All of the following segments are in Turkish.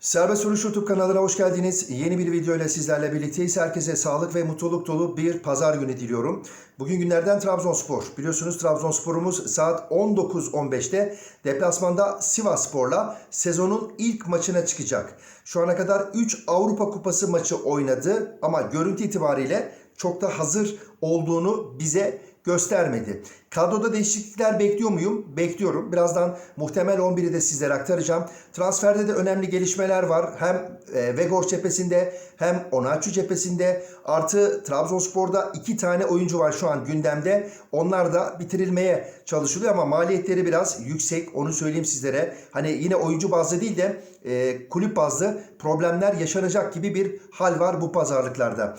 Serbest Vuruş YouTube kanalına hoş geldiniz. Yeni bir video ile sizlerle birlikteyiz. Herkese sağlık ve mutluluk dolu bir pazar günü diliyorum. Bugün günlerden Trabzonspor. Biliyorsunuz Trabzonspor'umuz saat 19.15'te deplasmanda Sivasspor'la sezonun ilk maçına çıkacak. Şu ana kadar 3 Avrupa Kupası maçı oynadı ama görüntü itibariyle çok da hazır olduğunu bize göstermedi. Kadroda değişiklikler bekliyor muyum? Bekliyorum. Birazdan muhtemel 11'i de sizlere aktaracağım. Transferde de önemli gelişmeler var. Hem e, Vegor cephesinde hem Onaçu cephesinde. Artı Trabzonspor'da iki tane oyuncu var şu an gündemde. Onlar da bitirilmeye çalışılıyor ama maliyetleri biraz yüksek. Onu söyleyeyim sizlere. Hani yine oyuncu bazlı değil de e, kulüp bazlı problemler yaşanacak gibi bir hal var bu pazarlıklarda.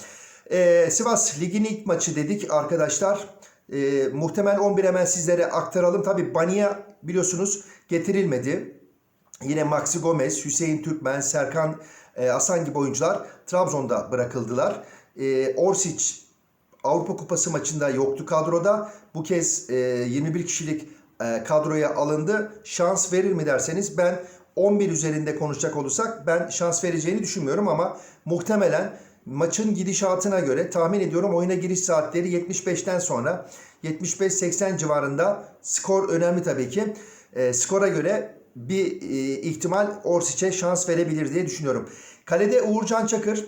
Ee, Sivas Ligi'nin ilk maçı dedik arkadaşlar. Ee, muhtemel 11 hemen sizlere aktaralım. Tabi Bania biliyorsunuz getirilmedi. Yine Maxi Gomez, Hüseyin Türkmen, Serkan e, Hasan gibi oyuncular Trabzon'da bırakıldılar. E, Orsic Avrupa Kupası maçında yoktu kadroda. Bu kez e, 21 kişilik e, kadroya alındı. Şans verir mi derseniz ben 11 üzerinde konuşacak olursak ben şans vereceğini düşünmüyorum ama muhtemelen maçın gidişatına göre tahmin ediyorum oyuna giriş saatleri 75'ten sonra 75-80 civarında skor önemli tabii ki. E, skora göre bir e, ihtimal Orsic'e şans verebilir diye düşünüyorum. Kalede Uğurcan Çakır,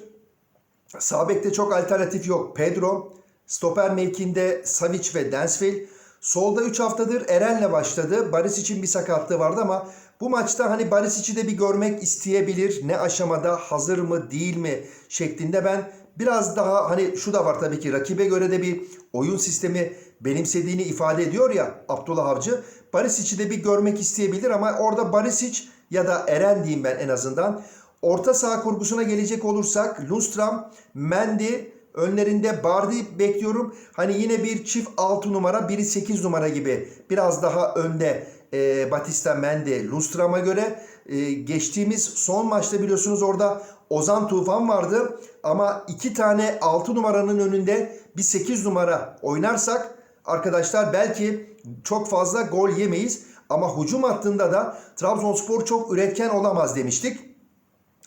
Sağ bekte çok alternatif yok. Pedro, stoper mevkinde Savic ve Densville. Solda 3 haftadır Eren'le başladı. Baris için bir sakatlığı vardı ama bu maçta hani Barisic'i de bir görmek isteyebilir. Ne aşamada hazır mı değil mi şeklinde ben biraz daha hani şu da var tabii ki rakibe göre de bir oyun sistemi benimsediğini ifade ediyor ya Abdullah Avcı. Barisic'i de bir görmek isteyebilir ama orada Barisic ya da Eren diyeyim ben en azından. Orta saha kurgusuna gelecek olursak Lundstram, Mendy, önlerinde Bardi bekliyorum. Hani yine bir çift 6 numara, biri 8 numara gibi biraz daha önde e, Batista, Mendy, Lundstram'a göre. E, geçtiğimiz son maçta biliyorsunuz orada Ozan Tufan vardı. Ama iki tane 6 numaranın önünde bir 8 numara oynarsak arkadaşlar belki çok fazla gol yemeyiz. Ama hücum hattında da Trabzonspor çok üretken olamaz demiştik.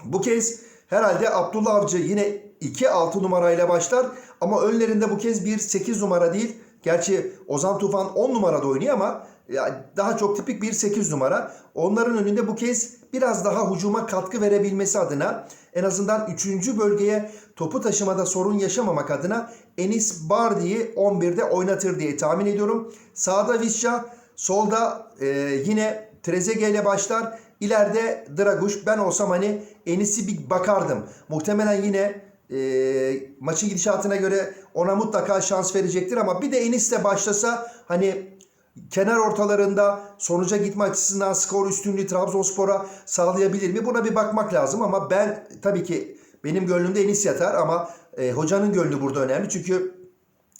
Bu kez herhalde Abdullah Avcı yine 2-6 numarayla başlar ama önlerinde bu kez bir 8 numara değil. Gerçi Ozan Tufan 10 numarada oynuyor ama daha çok tipik bir 8 numara. Onların önünde bu kez biraz daha hücuma katkı verebilmesi adına en azından 3. bölgeye topu taşımada sorun yaşamamak adına Enis Bardi'yi 11'de oynatır diye tahmin ediyorum. Sağda Visca, solda e, yine Trezeguet ile başlar. İleride Draguş ben olsam hani Enis'i bir bakardım. Muhtemelen yine e, maçın gidişatına göre ona mutlaka şans verecektir ama bir de Enis'le başlasa hani kenar ortalarında sonuca gitme açısından skor üstünlüğü Trabzonspor'a sağlayabilir mi? Buna bir bakmak lazım ama ben tabii ki benim gönlümde Enis yatar ama e, hocanın gönlü burada önemli. Çünkü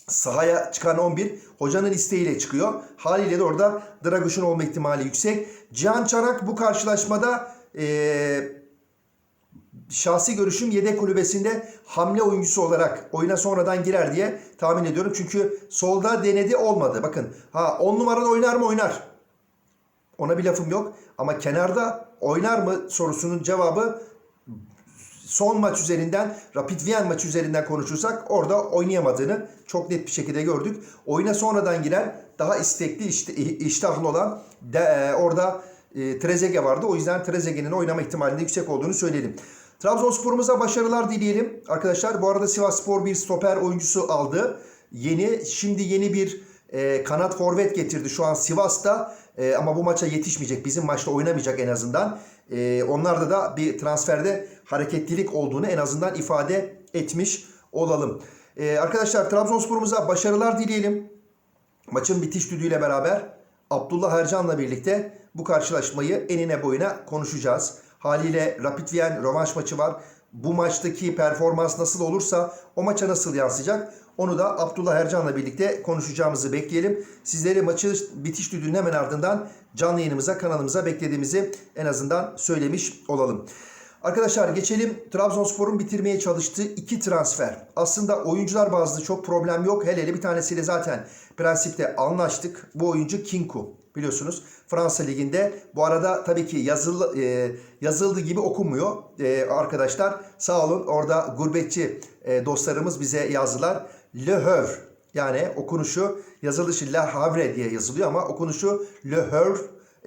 sahaya çıkan 11 hocanın isteğiyle çıkıyor. Haliyle de orada Draguş'un olma ihtimali yüksek. Cihan Çanak bu karşılaşmada e, şahsi görüşüm yedek kulübesinde hamle oyuncusu olarak oyuna sonradan girer diye tahmin ediyorum. Çünkü solda denedi olmadı. Bakın ha 10 numarada oynar mı oynar. Ona bir lafım yok. Ama kenarda oynar mı sorusunun cevabı son maç üzerinden Rapid Wien maçı üzerinden konuşursak orada oynayamadığını çok net bir şekilde gördük. Oyuna sonradan giren daha istekli iştahlı olan de, e, orada e, Trezeguet vardı. O yüzden Trezeguet'in oynama ihtimalinde yüksek olduğunu söyleyelim. Trabzonspor'umuza başarılar dileyelim. Arkadaşlar bu arada Sivasspor bir stoper oyuncusu aldı. Yeni şimdi yeni bir e, kanat forvet getirdi şu an Sivas'ta. E, ama bu maça yetişmeyecek. Bizim maçta oynamayacak en azından. E, onlarda da bir transferde hareketlilik olduğunu en azından ifade etmiş olalım. E, arkadaşlar Trabzonspor'umuza başarılar dileyelim. Maçın bitiş düdüğüyle beraber Abdullah Ercan'la birlikte bu karşılaşmayı enine boyuna konuşacağız. Haliyle Rapid Wien rövanş maçı var. Bu maçtaki performans nasıl olursa o maça nasıl yansıyacak onu da Abdullah Ercan'la birlikte konuşacağımızı bekleyelim. Sizleri maçı bitiş düdüğünün hemen ardından canlı yayınımıza kanalımıza beklediğimizi en azından söylemiş olalım. Arkadaşlar geçelim Trabzonspor'un bitirmeye çalıştığı iki transfer. Aslında oyuncular bazlı çok problem yok. Hele hele bir tanesiyle zaten prensipte anlaştık. Bu oyuncu Kinku. biliyorsunuz. Fransa Ligi'nde. Bu arada tabii ki yazılı, e, yazıldığı gibi okunmuyor e, arkadaşlar. Sağ olun orada gurbetçi e, dostlarımız bize yazdılar. Le Havre yani okunuşu yazılışı La Havre diye yazılıyor ama okunuşu Le Havre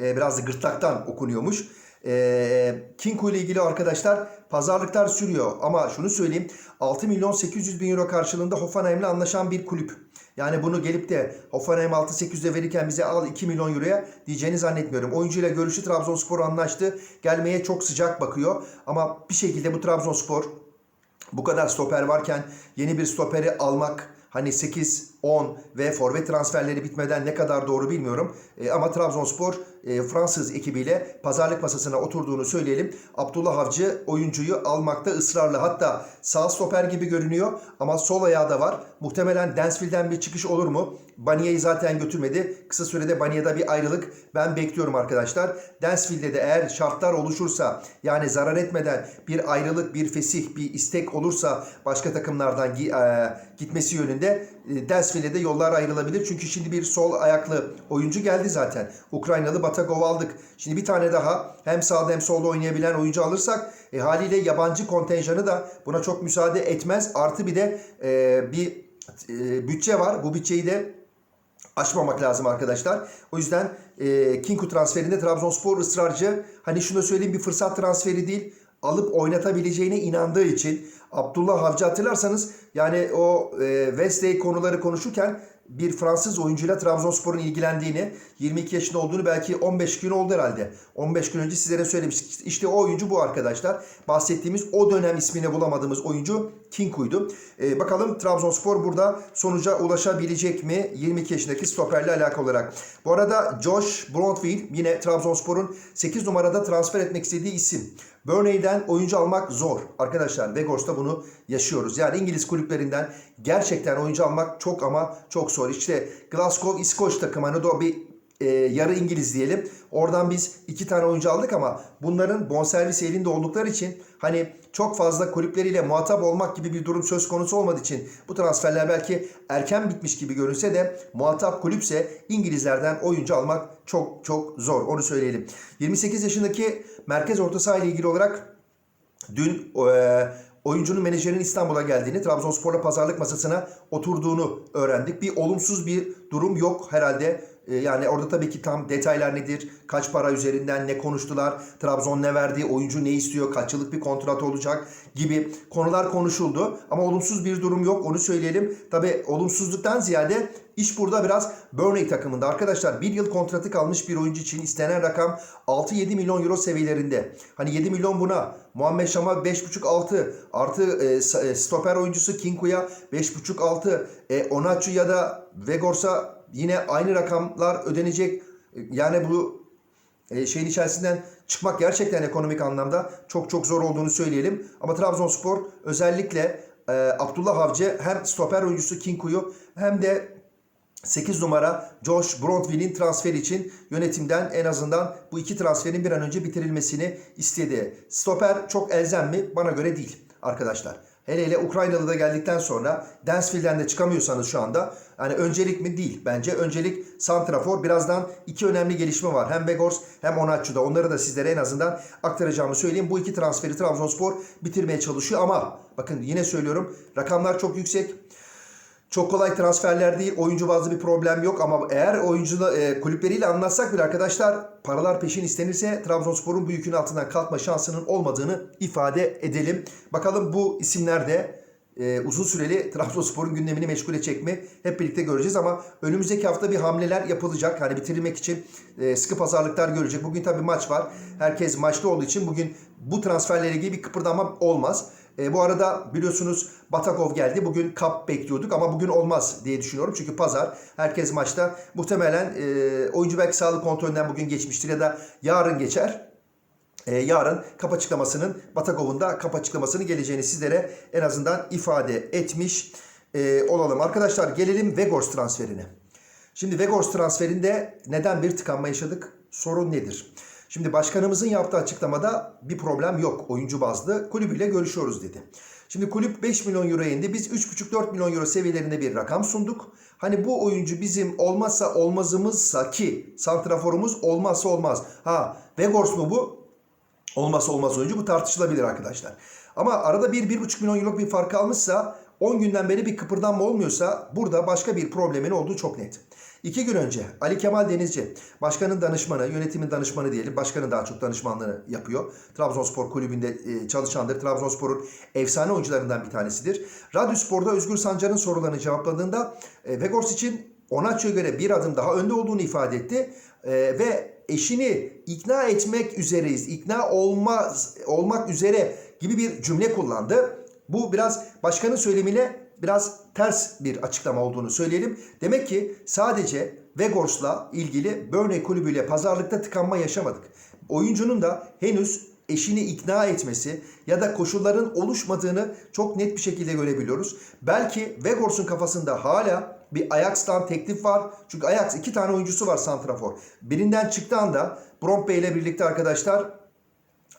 e, biraz da gırtlaktan okunuyormuş. E, Kinko ile ilgili arkadaşlar pazarlıklar sürüyor ama şunu söyleyeyim 6 milyon 800 bin euro karşılığında Hoffenheim'le anlaşan bir kulüp. Yani bunu gelip de Hoffenheim 6-800'e verirken bize al 2 milyon euroya diyeceğini zannetmiyorum. Oyuncuyla görüşü Trabzonspor anlaştı. Gelmeye çok sıcak bakıyor. Ama bir şekilde bu Trabzonspor bu kadar stoper varken yeni bir stoperi almak hani 8, 10 ve forvet transferleri bitmeden ne kadar doğru bilmiyorum. E, ama Trabzonspor e, Fransız ekibiyle pazarlık masasına oturduğunu söyleyelim. Abdullah Avcı oyuncuyu almakta ısrarlı. Hatta sağ stoper gibi görünüyor ama sol ayağı da var. Muhtemelen Densville'den bir çıkış olur mu? Banya'yı zaten götürmedi. Kısa sürede Banya'da bir ayrılık ben bekliyorum arkadaşlar. Densville'de de eğer şartlar oluşursa yani zarar etmeden bir ayrılık, bir fesih, bir istek olursa başka takımlardan e, gitmesi yönünde e, Densville'de de yollar ayrılabilir. Çünkü şimdi bir sol ayaklı oyuncu geldi zaten. Ukraynalı Batagov aldık. Şimdi bir tane daha hem sağda hem solda oynayabilen oyuncu alırsak e, haliyle yabancı kontenjanı da buna çok müsaade etmez. Artı bir de e, bir e, bütçe var. Bu bütçeyi de aşmamak lazım arkadaşlar. O yüzden e, Kinku transferinde Trabzonspor ısrarcı. Hani şunu söyleyeyim bir fırsat transferi değil. Alıp oynatabileceğine inandığı için Abdullah Avcı hatırlarsanız yani o e, Wesley konuları konuşurken bir Fransız oyuncuyla Trabzonspor'un ilgilendiğini, 22 yaşında olduğunu belki 15 gün oldu herhalde. 15 gün önce sizlere söylemiştik. İşte o oyuncu bu arkadaşlar. Bahsettiğimiz o dönem ismini bulamadığımız oyuncu Kinku'ydu. Ee, bakalım Trabzonspor burada sonuca ulaşabilecek mi 22 yaşındaki stoperle alakalı olarak. Bu arada Josh Brontville yine Trabzonspor'un 8 numarada transfer etmek istediği isim. Burnley'den oyuncu almak zor. Arkadaşlar Vegors'ta bunu yaşıyoruz. Yani İngiliz kulüplerinden gerçekten oyuncu almak çok ama çok zor. İşte Glasgow İskoç takımı hani bir e, yarı İngiliz diyelim. Oradan biz iki tane oyuncu aldık ama bunların bonservis elinde oldukları için hani çok fazla kulüpleriyle muhatap olmak gibi bir durum söz konusu olmadığı için bu transferler belki erken bitmiş gibi görünse de muhatap kulüpse İngilizlerden oyuncu almak çok çok zor. Onu söyleyelim. 28 yaşındaki merkez orta saha ile ilgili olarak dün e, oyuncunun menajerinin İstanbul'a geldiğini, Trabzonspor'la pazarlık masasına oturduğunu öğrendik. Bir olumsuz bir durum yok herhalde. E, yani orada tabii ki tam detaylar nedir, kaç para üzerinden ne konuştular, Trabzon ne verdi, oyuncu ne istiyor, kaç yıllık bir kontrat olacak gibi konular konuşuldu. Ama olumsuz bir durum yok onu söyleyelim. Tabii olumsuzluktan ziyade iş burada biraz Burnley takımında. Arkadaşlar bir yıl kontratı kalmış bir oyuncu için istenen rakam 6-7 milyon euro seviyelerinde. Hani 7 milyon buna, Muhammed Şam'a 5,5-6 artı e, stoper oyuncusu Kinku'ya 5,5-6 e, Onaçu ya da Vegors'a yine aynı rakamlar ödenecek. Yani bu e, şeyin içerisinden çıkmak gerçekten ekonomik anlamda çok çok zor olduğunu söyleyelim. Ama Trabzonspor özellikle e, Abdullah Avcı hem stoper oyuncusu Kinku'yu hem de 8 numara Josh Brontville'in transferi için yönetimden en azından bu iki transferin bir an önce bitirilmesini istedi. Stoper çok elzem mi? Bana göre değil arkadaşlar. Hele hele Ukraynalı da geldikten sonra Densville'den de çıkamıyorsanız şu anda hani öncelik mi değil. Bence öncelik Santrafor. Birazdan iki önemli gelişme var. Hem Begors hem Onatçu'da. Onları da sizlere en azından aktaracağımı söyleyeyim. Bu iki transferi Trabzonspor bitirmeye çalışıyor ama bakın yine söylüyorum rakamlar çok yüksek. Çok kolay transferler değil. Oyuncu bazı bir problem yok ama eğer oyuncu e, kulüpleriyle anlatsak bile arkadaşlar paralar peşin istenirse Trabzonspor'un bu yükün altından kalkma şansının olmadığını ifade edelim. Bakalım bu isimler de e, uzun süreli Trabzonspor'un gündemini meşgul edecek mi? Hep birlikte göreceğiz ama önümüzdeki hafta bir hamleler yapılacak. Hani bitirilmek için e, sıkı pazarlıklar görecek. Bugün tabii maç var. Herkes maçta olduğu için bugün bu transferlere ilgili bir kıpırdama olmaz. E, bu arada biliyorsunuz Batakov geldi. Bugün kap bekliyorduk ama bugün olmaz diye düşünüyorum. Çünkü pazar herkes maçta. Muhtemelen e, oyuncu belki sağlık kontrolünden bugün geçmiştir ya da yarın geçer. E, yarın kap açıklamasının Batakov'un da kap açıklamasının geleceğini sizlere en azından ifade etmiş e, olalım. Arkadaşlar gelelim Vegors transferine. Şimdi Vegors transferinde neden bir tıkanma yaşadık? Sorun nedir? Şimdi başkanımızın yaptığı açıklamada bir problem yok. Oyuncu bazlı kulübüyle görüşüyoruz dedi. Şimdi kulüp 5 milyon euro indi. Biz 3,5-4 milyon euro seviyelerinde bir rakam sunduk. Hani bu oyuncu bizim olmazsa olmazımızsa ki santraforumuz olmazsa olmaz. Ha Vegors mu bu? Olmazsa olmaz oyuncu bu tartışılabilir arkadaşlar. Ama arada 1-1,5 milyon euroluk bir fark almışsa 10 günden beri bir kıpırdanma olmuyorsa burada başka bir problemin olduğu çok net. İki gün önce Ali Kemal Denizci, başkanın danışmanı, yönetimin danışmanı diyelim, başkanın daha çok danışmanlığını yapıyor. Trabzonspor kulübünde e, çalışandır. Trabzonspor'un efsane oyuncularından bir tanesidir. Radyo Spor'da Özgür Sancar'ın sorularını cevapladığında e, Vegors için Onaço'ya göre bir adım daha önde olduğunu ifade etti. E, ve eşini ikna etmek üzereyiz, ikna olmaz olmak üzere gibi bir cümle kullandı. Bu biraz başkanın söylemiyle biraz ters bir açıklama olduğunu söyleyelim. Demek ki sadece Vegors'la ilgili Burnley kulübüyle pazarlıkta tıkanma yaşamadık. Oyuncunun da henüz eşini ikna etmesi ya da koşulların oluşmadığını çok net bir şekilde görebiliyoruz. Belki Vegors'un kafasında hala bir Ajax'tan teklif var. Çünkü Ajax iki tane oyuncusu var santrafor. Birinden çıktığı anda Brompe ile birlikte arkadaşlar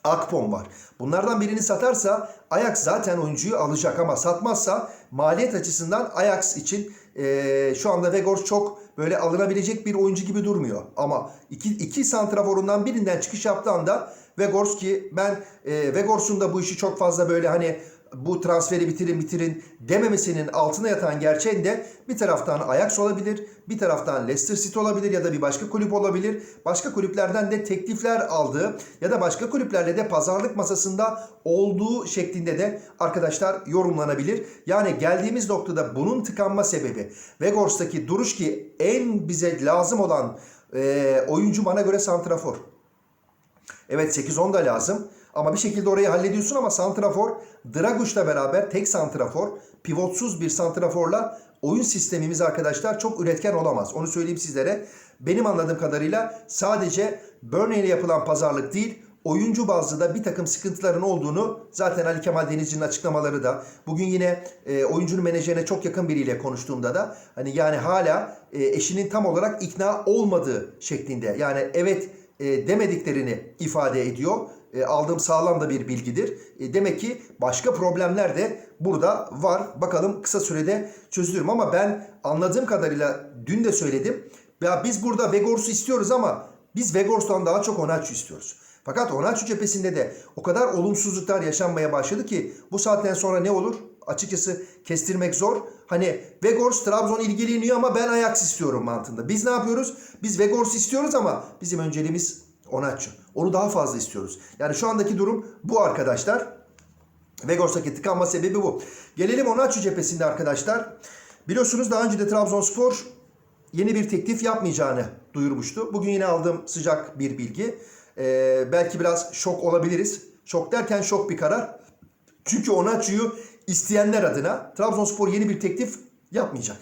Akpom var. Bunlardan birini satarsa Ajax zaten oyuncuyu alacak ama satmazsa maliyet açısından Ajax için e, şu anda Vegors çok böyle alınabilecek bir oyuncu gibi durmuyor. Ama iki, iki santraforundan birinden çıkış yaptığı anda Vegors ki ben e, Vegors'un da bu işi çok fazla böyle hani bu transferi bitirin bitirin dememesinin altına yatan gerçeğin de bir taraftan Ajax olabilir, bir taraftan Leicester City olabilir ya da bir başka kulüp olabilir. Başka kulüplerden de teklifler aldığı ya da başka kulüplerle de pazarlık masasında olduğu şeklinde de arkadaşlar yorumlanabilir. Yani geldiğimiz noktada bunun tıkanma sebebi Vegors'taki duruş ki en bize lazım olan e, oyuncu bana göre santrafor. Evet 8-10 da lazım. Ama bir şekilde orayı hallediyorsun ama santrafor Draguş'la beraber tek santrafor, pivotsuz bir santraforla oyun sistemimiz arkadaşlar çok üretken olamaz. Onu söyleyeyim sizlere. Benim anladığım kadarıyla sadece Burnley ile yapılan pazarlık değil, oyuncu bazlı da bir takım sıkıntıların olduğunu zaten Ali Kemal Denizci'nin açıklamaları da bugün yine e, oyuncunun menajerine çok yakın biriyle konuştuğumda da hani yani hala e, eşinin tam olarak ikna olmadığı şeklinde yani evet e, demediklerini ifade ediyor. E, aldığım sağlam da bir bilgidir. E, demek ki başka problemler de burada var. Bakalım kısa sürede çözülür? Ama ben anladığım kadarıyla dün de söyledim. Ya biz burada Vegors'u istiyoruz ama biz Vegors'tan daha çok Onaçu istiyoruz. Fakat Onaçu cephesinde de o kadar olumsuzluklar yaşanmaya başladı ki bu saatten sonra ne olur? Açıkçası kestirmek zor. Hani Vegors Trabzon ilgileniyor ama ben Ajax istiyorum mantığında. Biz ne yapıyoruz? Biz Vegors istiyoruz ama bizim önceliğimiz Onaçu. Onu daha fazla istiyoruz. Yani şu andaki durum bu arkadaşlar. Vegors'taki tıkanma sebebi bu. Gelelim Onaçu cephesinde arkadaşlar. Biliyorsunuz daha önce de Trabzonspor yeni bir teklif yapmayacağını duyurmuştu. Bugün yine aldığım sıcak bir bilgi. Ee, belki biraz şok olabiliriz. Şok derken şok bir karar. Çünkü Onaçu'yu isteyenler adına Trabzonspor yeni bir teklif yapmayacak.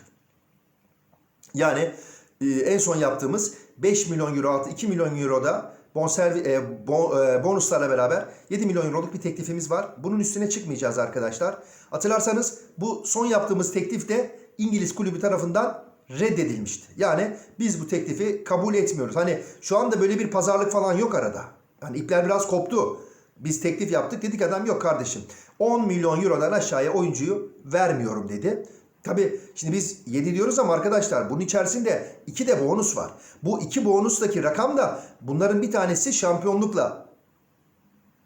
Yani e, en son yaptığımız 5 milyon euro altı 2 milyon euroda bonservi, e, bon, e, bonuslarla beraber 7 milyon euroluk bir teklifimiz var. Bunun üstüne çıkmayacağız arkadaşlar. Hatırlarsanız bu son yaptığımız teklif de İngiliz kulübü tarafından reddedilmişti. Yani biz bu teklifi kabul etmiyoruz. Hani şu anda böyle bir pazarlık falan yok arada. Hani ipler biraz koptu. Biz teklif yaptık dedik adam yok kardeşim. 10 milyon eurodan aşağıya oyuncuyu vermiyorum dedi. Tabi şimdi biz 7 diyoruz ama arkadaşlar bunun içerisinde 2 de bonus var. Bu 2 bonustaki rakam da bunların bir tanesi şampiyonlukla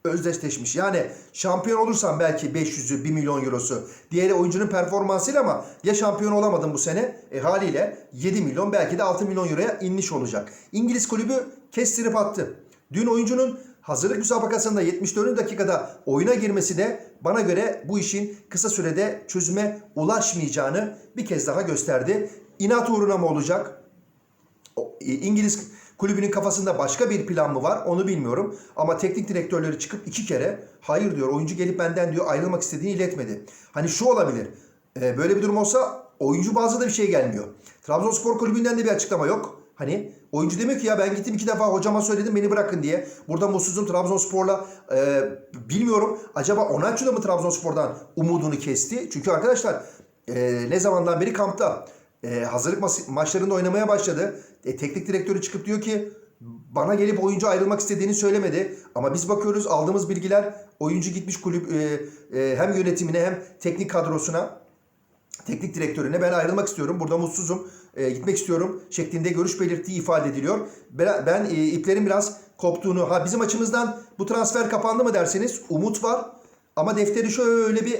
özdeşleşmiş. Yani şampiyon olursan belki 500'ü 1 milyon eurosu. Diğeri oyuncunun performansıyla ama ya şampiyon olamadın bu sene e, haliyle 7 milyon belki de 6 milyon euroya inmiş olacak. İngiliz kulübü kestirip attı. Dün oyuncunun hazırlık müsabakasında 74. dakikada oyuna girmesi de bana göre bu işin kısa sürede çözüme ulaşmayacağını bir kez daha gösterdi. İnat uğruna mı olacak? İngiliz kulübünün kafasında başka bir plan mı var onu bilmiyorum. Ama teknik direktörleri çıkıp iki kere hayır diyor oyuncu gelip benden diyor ayrılmak istediğini iletmedi. Hani şu olabilir. böyle bir durum olsa oyuncu bazı da bir şey gelmiyor. Trabzonspor kulübünden de bir açıklama yok. Hani oyuncu demiyor ki ya ben gittim iki defa hocama söyledim beni bırakın diye. Burada mutsuzum Trabzonspor'la e, bilmiyorum. Acaba Onaçu da mı Trabzonspor'dan umudunu kesti? Çünkü arkadaşlar e, ne zamandan beri kampta. E, hazırlık ma- maçlarında oynamaya başladı. E, teknik direktörü çıkıp diyor ki bana gelip oyuncu ayrılmak istediğini söylemedi. Ama biz bakıyoruz aldığımız bilgiler oyuncu gitmiş kulüp e, e, hem yönetimine hem teknik kadrosuna teknik direktörüne ben ayrılmak istiyorum. Burada mutsuzum. E, gitmek istiyorum şeklinde görüş belirttiği ifade ediliyor. Ben, e, iplerin biraz koptuğunu ha bizim açımızdan bu transfer kapandı mı derseniz umut var. Ama defteri şöyle bir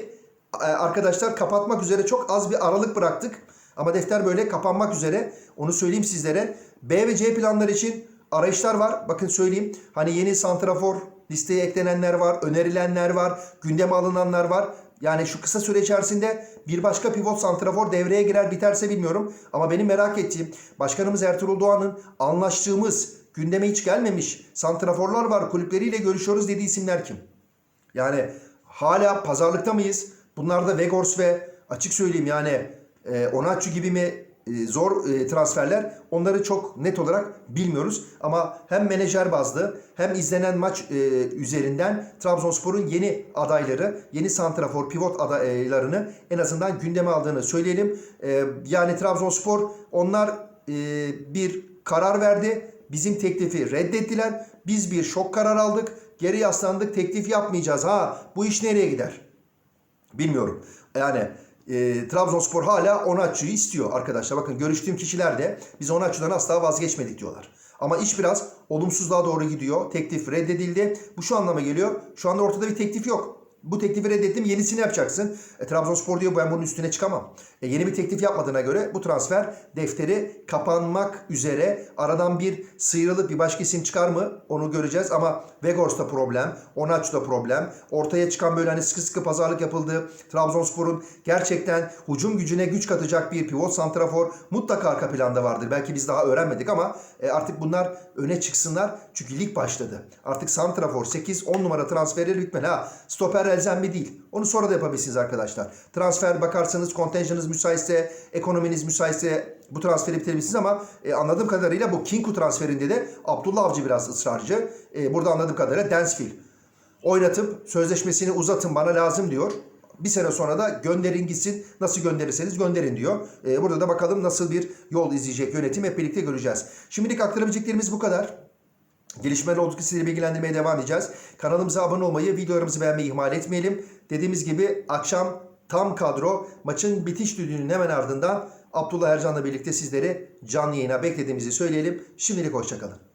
e, arkadaşlar kapatmak üzere çok az bir aralık bıraktık. Ama defter böyle kapanmak üzere. Onu söyleyeyim sizlere. B ve C planları için arayışlar var. Bakın söyleyeyim. Hani yeni santrafor listeye eklenenler var, önerilenler var, gündeme alınanlar var. Yani şu kısa süre içerisinde bir başka pivot santrafor devreye girer biterse bilmiyorum. Ama benim merak ettiğim başkanımız Ertuğrul Doğan'ın anlaştığımız gündeme hiç gelmemiş santraforlar var kulüpleriyle görüşüyoruz dediği isimler kim? Yani hala pazarlıkta mıyız? Bunlar da Vegors ve açık söyleyeyim yani e, Onatçı gibi mi zor e, transferler onları çok net olarak bilmiyoruz. Ama hem menajer bazlı hem izlenen maç e, üzerinden Trabzonspor'un yeni adayları, yeni santrafor pivot adaylarını en azından gündeme aldığını söyleyelim. E, yani Trabzonspor onlar e, bir karar verdi. Bizim teklifi reddettiler. Biz bir şok karar aldık. Geri yaslandık. Teklif yapmayacağız. Ha bu iş nereye gider? Bilmiyorum. Yani e, Trabzonspor hala Onatçı'yı istiyor arkadaşlar. Bakın görüştüğüm kişiler de biz Onatçı'dan asla vazgeçmedik diyorlar. Ama iş biraz olumsuzluğa doğru gidiyor. Teklif reddedildi. Bu şu anlama geliyor. Şu anda ortada bir teklif yok. Bu teklifi reddettim yenisini yapacaksın. E, Trabzonspor diyor ben bunun üstüne çıkamam. E, yeni bir teklif yapmadığına göre bu transfer defteri kapanmak üzere. Aradan bir sıyrılıp bir başka isim çıkar mı onu göreceğiz. Ama Vegors'ta problem, Onaç'ta problem. Ortaya çıkan böyle hani sıkı sıkı pazarlık yapıldığı Trabzonspor'un gerçekten hücum gücüne güç katacak bir pivot santrafor mutlaka arka planda vardır. Belki biz daha öğrenmedik ama e, artık bunlar öne çıksınlar. Çünkü lig başladı. Artık santrafor 8-10 numara transferleri bitmeli. Ha stoper elzemli değil. Onu sonra da yapabilirsiniz arkadaşlar. Transfer bakarsanız kontenjanınız müsaitse, ekonominiz müsaitse bu transferi bitirebilirsiniz ama e, anladığım kadarıyla bu Kinku transferinde de Abdullah Avcı biraz ısrarcı. E, burada anladığım kadarıyla Dansfield oynatıp sözleşmesini uzatın bana lazım diyor. Bir sene sonra da gönderin gitsin. Nasıl gönderirseniz gönderin diyor. E, burada da bakalım nasıl bir yol izleyecek yönetim hep birlikte göreceğiz. Şimdilik aktarabileceklerimiz bu kadar. Gelişmeler oldukça sizleri bilgilendirmeye devam edeceğiz. Kanalımıza abone olmayı, videolarımızı beğenmeyi ihmal etmeyelim. Dediğimiz gibi akşam tam kadro maçın bitiş düdüğünün hemen ardından Abdullah Ercan'la birlikte sizleri canlı yayına beklediğimizi söyleyelim. Şimdilik hoşçakalın.